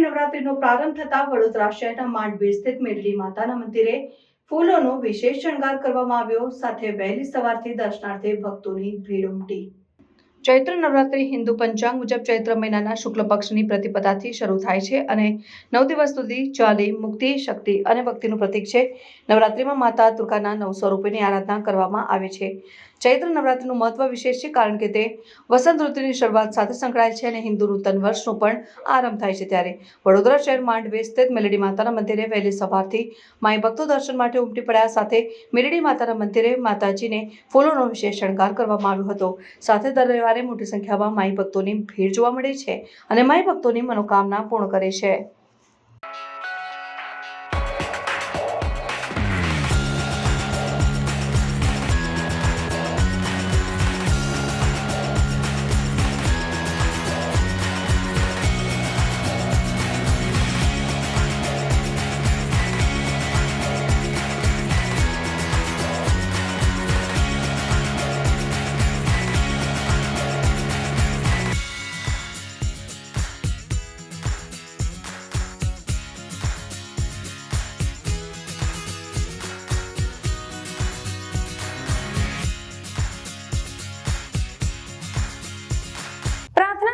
નવરાત્રીનો પ્રારંભ થતા વડોદરા શહેરના માંડવી સ્થિત મેરડી માતાના મંદિરે ફૂલોનો વિશેષ શણગાર કરવામાં આવ્યો. સાથે વહેલી સવારથી દર્શનાર્થે ભક્તોની ભીડ ઉમટી. ચૈત્ર નવરાત્રી હિન્દુ પંચાંગ મુજબ ચૈત્ર મહિનાના શુક્લ પક્ષની પ્રતિપદાથી શરૂ થાય છે અને નવ દિવસ સુધી ચાલી મુક્તિ, શક્તિ અને ભક્તિનું પ્રતીક છે. નવરાત્રીમાં માતા દુર્ગાના નવ સ્વરૂપોની આરાધના કરવામાં આવે છે. ચૈત્ર નવરાત્રિનું મહત્વ વિશેષ છે, કારણ કે તે વસંત ઋતુની શરૂઆત સાથે સંકળાયેલ છે અને હિન્દુ નૂતન વર્ષનો પણ આરંભ થાય છે ત્યારે. વડોદરા શહેર માંડવે સ્થિત મેલડી માતાના મંદિરે વહેલી સવારથી માય ભક્તો દર્શન માટે ઉમટી પડ્યા સાથે મેલડી માતાના મંદિરે માતાજીને ફૂલોનો વિશેષ શણગાર કરવામાં આવ્યો હતો. સાથે દર રવિવારે મોટી સંખ્યામાં માય ભક્તોની ભીડ જોવા મળે છે અને માય ભક્તોની મનોકામના પૂર્ણ કરે છે.